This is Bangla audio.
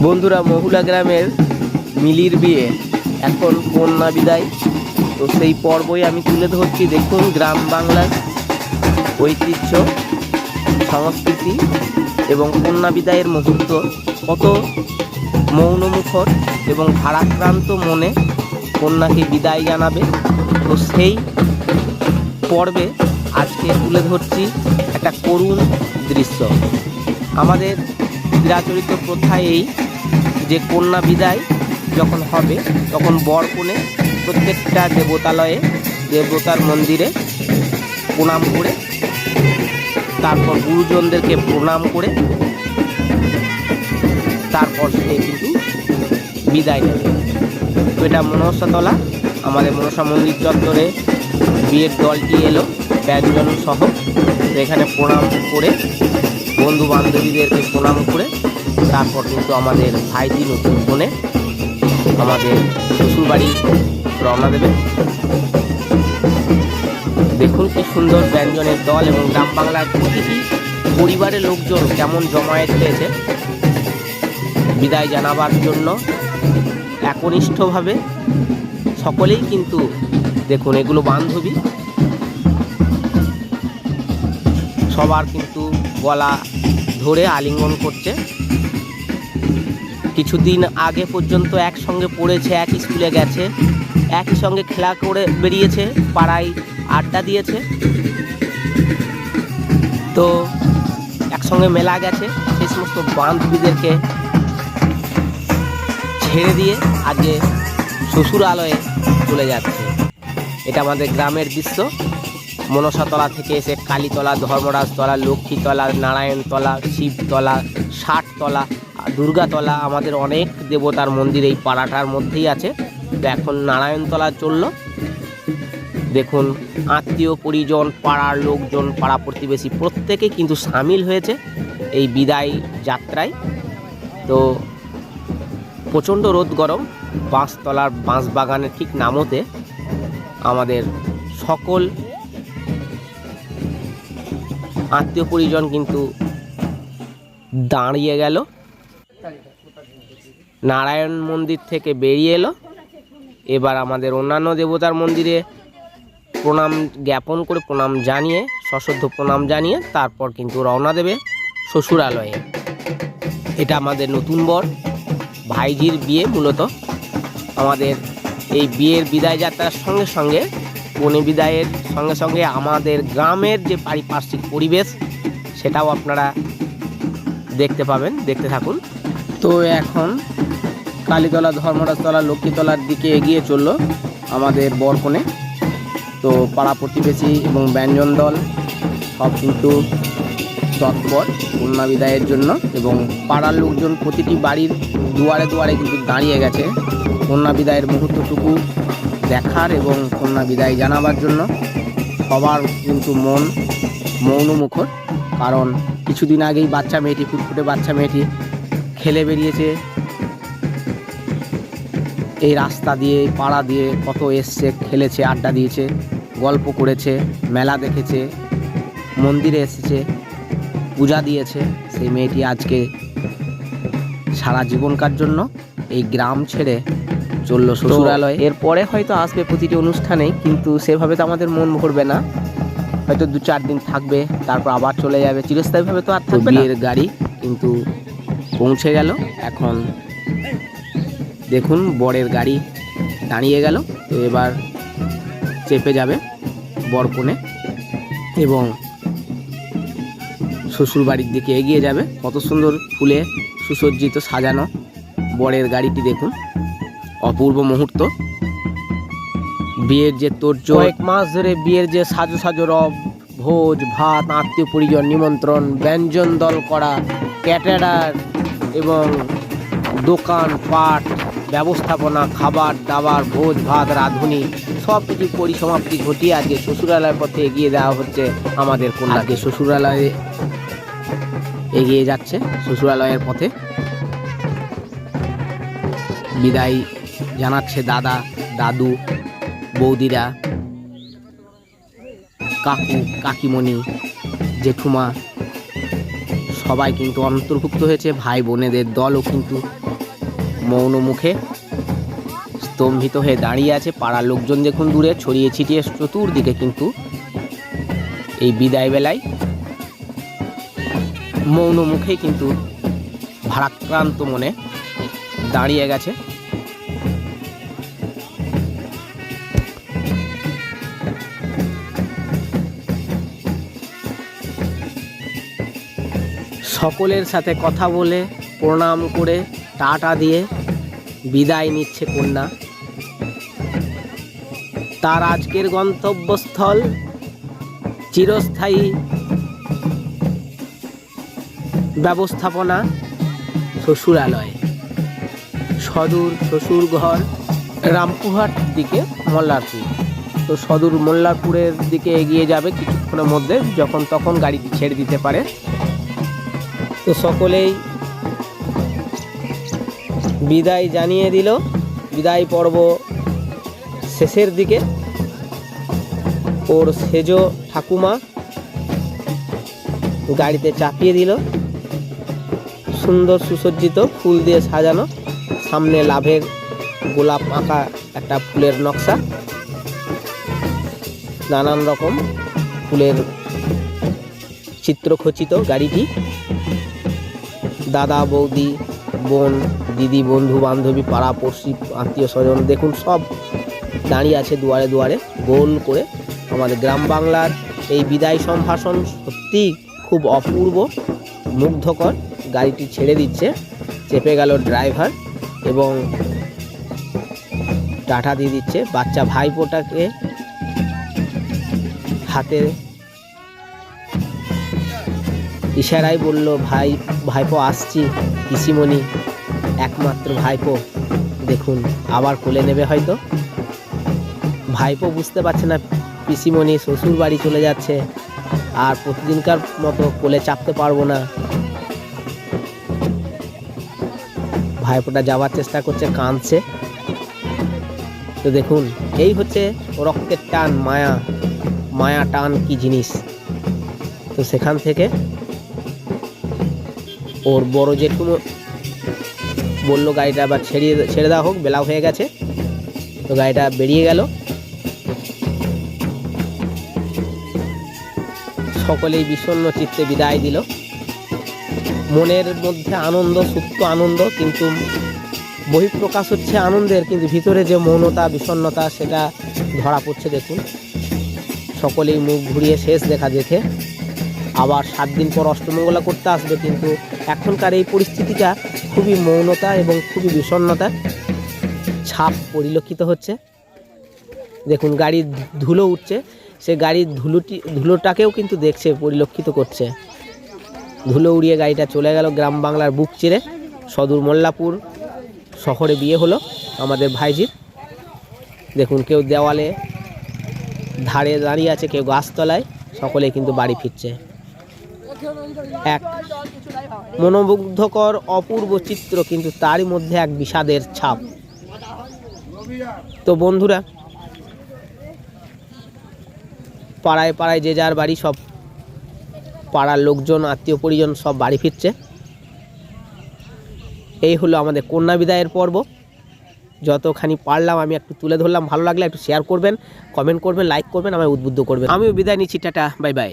বন্ধুরা, মহুলা গ্রামের মিলির বিয়ে। এখন কন্যা বিদায়। তো সেই পর্বই আমি তুলে ধরছি। দেখুন, গ্রাম বাংলার ঐতিহ্য, সংস্কৃতি এবং কন্যা বিদায়ের মুহূর্ত। কত মৌনমুখর এবং ভারাক্রান্ত মনে কন্যাকে বিদায় জানাবে। তো সেই পর্বে আজকে তুলে ধরছি একটা করুণ দৃশ্য। আমাদের চিরাচরিত প্রথা এই যে কন্যা বিদায় যখন হবে, তখন বর কনে প্রত্যেকটা দেবতালয়ে, দেবতার মন্দিরে প্রণাম করে, তারপর গুরুজনদেরকে প্রণাম করে, তারপর সে কিন্তু বিদায় নেবে। তো এটা মনসাতলা আমাদের মনসা মন্দির চত্বরে বিয়ের দলটি এলো, ব্যঞ্জন সহ এখানে প্রণাম করে বন্ধু বান্ধবীদেরকে প্রণাম করে তারপর কিন্তু আমাদের ভাইজি নতুন বোনে আমাদের শ্বশুরবাড়ি রওনা দেবে। দেখুন কি সুন্দর ব্যঞ্জনের দল এবং গ্রাম বাংলার প্রতিটি পরিবারের লোকজন কেমন জমায়েত হয়েছে। বিদায় জানাবার জন্য একনিষ্ঠভাবে সকলেই কিন্তু দেখুন এগুলো বান্ধবী। সবার কিন্তু গলা ধরে আলিঙ্গন করছে। কিছুদিন আগে পর্যন্ত একসঙ্গে পড়েছে এক স্কুলে গেছে, একই সঙ্গে খেলা করে বেরিয়েছে, পাড়ায় আড্ডা দিয়েছে। তো একসঙ্গে মেলা গেছে সেই সমস্ত বান্ধবীদেরকে ছেড়ে দিয়ে আজকে শ্বশুরালয়ে চলে যাচ্ছে। এটা আমাদের গ্রামের দৃশ্য। মনসাতলা থেকে এসে কালীতলা ধর্মরাজতলা লক্ষ্মীতলা নারায়ণতলা শিবতলা ষাটতলা দুর্গাতলা আমাদের অনেক দেবতার মন্দির এই পাড়াটার মধ্যেই আছে। তো এখন নারায়ণতলা চলল। দেখুন, আত্মীয়, পরিজন, পাড়ার লোকজন, পাড়া প্রতিবেশী প্রত্যেকে কিন্তু সামিল হয়েছে এই বিদায় যাত্রায়। তো প্রচণ্ড রোদ গরম, বাঁশতলার বাঁশ বাগানের ঠিক নামতে আমাদের সকল আত্মীয় পরিজন কিন্তু দাঁড়িয়ে গেল। নারায়ণ মন্দির থেকে বেরিয়ে এলো। এবার আমাদের অন্যান্য দেবতার মন্দিরে প্রণাম জ্ঞাপন করে প্রণাম জানিয়ে সশ্রদ্ধ প্রণাম জানিয়ে তারপর কিন্তু রওনা দেবে শ্বশুরালয়ে। এটা আমাদের নতুন বর, ভাইজির বিয়ে মূলত। আমাদের এই বিয়ের বিদায় যাত্রার সঙ্গে সঙ্গে কনে বিদায়ের সঙ্গে সঙ্গে আমাদের গ্রামের যে পারিপার্শ্বিক পরিবেশ, সেটাও আপনারা দেখতে পাবেন, দেখতে থাকুন। তো এখন কালীতলা, ধর্মরাজতলা, লক্ষ্মীতলার দিকে এগিয়ে চলল আমাদের বরকনে। তো পাড়া প্রতিবেশী এবং ব্যঞ্জন দল সব কিন্তু তৎপর কন্যা বিদায়ের জন্য এবং পাড়ার লোকজন প্রতিটি বাড়ির দুয়ারে দুয়ারে কিন্তু দাঁড়িয়ে গেছে। কন্যা বিদায়ের মুহূর্তটুকু দেখার এবং কন্যা বিদায় জানাবার জন্য সবার কিন্তু মন মৌনমুখর। কারণ কিছুদিন আগেই বাচ্চা মেয়েটি, ফুটফুটে বাচ্চা মেয়েটি খেলে বেরিয়েছে। এই রাস্তা দিয়ে, পাড়া দিয়ে কত এসছে, খেলেছে, আড্ডা দিয়েছে, গল্প করেছে, মেলা দেখেছে, মন্দিরে এসেছে, পূজা দিয়েছে। সেই মেয়েটি আজকে সারা জীবনকার জন্য এই গ্রাম ছেড়ে চলল শ্বশুরালয়। এরপরে হয়তো আসবে প্রতিটি অনুষ্ঠানে কিন্তু সেভাবে তো আমাদের মন ভরবে না। হয়তো দু চার দিন থাকবে তারপর আবার চলে যাবে। চিরস্থায়ীভাবে তো আর থাকবে বিয়ের গাড়ি কিন্তু পৌঁছে গেল। এখন দেখুন বরের গাড়ি দাঁড়িয়ে গেল। তো এবার চেপে যাবে বরকনে এবং শ্বশুর বাড়ির দিকে এগিয়ে যাবে। কত সুন্দর ফুলে সুসজ্জিত সাজানো বরের গাড়িটি দেখুন। অপূর্ব মুহূর্ত। বিয়ের যে তোর কয়েক মাস ধরে বিয়ের যে সাজো সাজো রব ভোজ ভাত আত্মীয় পরিজন নিমন্ত্রণ ব্যঞ্জন দল করা ক্যাটারার এবং দোকান পাট ব্যবস্থাপনা খাবার দাবার ভোজ ভাত রাঁধুনি সব কিছু পরিসমাপ্তি ঘটিয়ে আজকে শ্বশুরালয়ের পথে এগিয়ে দেওয়া হচ্ছে আমাদের কন্যাকে শ্বশুরালয়ে এগিয়ে যাচ্ছে শ্বশুরালয়ের পথে। বিদায়। জানাচ্ছে দাদা, দাদু, বৌদিরা, কাকু, কাকিমণি, জেঠুমা। সবাই কিন্তু অন্তর্ভুক্ত হয়েছে, ভাই বোনেদের দলও কিন্তু মৌন মুখে স্তম্ভিত হয়ে দাঁড়িয়ে আছে। পাড়ার লোকজন দেখুন দূরে, ছড়িয়ে ছিটিয়ে চতুর্দিকে কিন্তু এই বিদায় বেলায় মৌন মুখেই কিন্তু ভারাক্রান্ত মনে দাঁড়িয়ে গেছে। সকলের সাথে কথা বলে, প্রণাম করে, টাটা দিয়ে বিদায় নিচ্ছে কন্যা। তার আজকের গন্তব্যস্থল চিরস্থায়ী ব্যবস্থাপনা শ্বশুরালয়। সদূর শ্বশুর ঘর রামপুরহাট দিকে মল্লারপুর। তো সদূর মোল্লারপুরের দিকে এগিয়ে যাবে কিছুক্ষণের মধ্যে, যখন তখন গাড়িটি ছেড়ে দিতে পারে। তো সকলেই বিদায় জানিয়ে দিল। বিদায় পর্ব শেষের দিকে। ওর সেজ ঠাকুমা গাড়িতে চাপিয়ে দিল। সুন্দর সুসজ্জিত ফুল দিয়ে সাজানো। সামনে লাভের গোলাপ আঁকা একটা ফুলের নকশা। নানান রকম ফুলের চিত্রখচিত গাড়িটি। দাদা, বৌদি, বোন, দিদি, বন্ধু, বান্ধবী, পাড়া, পড়শি, আত্মীয় স্বজন, দেখুন সব দাঁড়িয়ে আছে দুয়ারে দুয়ারে গোল করে আমাদের গ্রাম বাংলার এই বিদায় সম্ভাষণ সত্যি খুব অপূর্ব, মুগ্ধকর। গাড়িটি ছেড়ে দিচ্ছে, চেপে গেল ড্রাইভার এবং টাটা দিয়ে দিচ্ছে। বাচ্চা ভাইপোটাকে হাতে ইশারায় বলল, ভাই, ভাইপো আসছি, পিসিমণি, একমাত্র ভাইপো। দেখুন, আবার কোলে নেবে হয়তো? ভাইপো বুঝতে পারছে না, পিসিমণি শ্বশুর বাড়ি চলে যাচ্ছে, আর প্রতিদিনকার মতো কোলে চাপতে পারব না। ভাইপোটা যাওয়ার চেষ্টা করছে, কাঁদছে। তো দেখুন, এই হচ্ছে রক্তের টান, মায়া। মায়া টান কি জিনিস? তো সেখান থেকে ওর বড় জেঠু বলল, গাড়িটা আবার ছেড়িয়ে ছেড়ে দেওয়া হোক বেলা হয়ে গেছে। তো গাড়িটা বেরিয়ে গেল। সকলেই বিষণ্ণ চিত্তে বিদায় দিল। মনের মধ্যে আনন্দ, সুপ্ত আনন্দ, কিন্তু বহিঃপ্রকাশ হচ্ছে আনন্দের, কিন্তু ভিতরে যে মৌনতা, বিষণ্ণতা, সেটা ধরা পড়ছে দেখুন। সকলেই মুখ ঘুরিয়ে শেষ দেখা দেখে আবার সাত দিন পর অষ্টমঙ্গলা করতে আসবে, কিন্তু এখনকার এই পরিস্থিতিটা খুবই মৌনতা এবং খুবই বিষণ্ণতার ছাপ পরিলক্ষিত হচ্ছে। দেখুন, গাড়ির ধুলো উঠছে। সে গাড়ির ধুলোটি, ধুলোটাকেও কিন্তু দেখছে, পরিলক্ষিত করছে। ধুলো উড়িয়ে গাড়িটা চলে গেল গ্রাম বাংলার বুক চিরে। সদূর মোল্লাপুর শহরে বিয়ে হলো আমাদের ভাইজির। দেখুন, কেউ দেওয়ালে ধারে দাঁড়িয়ে আছে, কেউ গাছতলায় সকলে কিন্তু বাড়ি ফিরছে। এক মনোমুগ্ধকর অপূর্ব চিত্র, কিন্তু তারই মধ্যে এক বিষাদের ছাপ। তো বন্ধুরা, পাড়ায় পাড়ায় যে যার বাড়ি, সব পাড়ার লোকজন, আত্মীয় পরিজন সব বাড়ি ফিরছে। এই হলো আমাদের কন্যা বিদায়ের পর্ব। যতখানি পারলাম, আমি একটু তুলে ধরলাম। ভালো লাগলে একটু শেয়ার করবেন কমেন্ট করবেন লাইক করবেন, আমায় উদ্বুদ্ধ করবেন। আমিও বিদায় নিচ্ছি, টাটা বাই বাই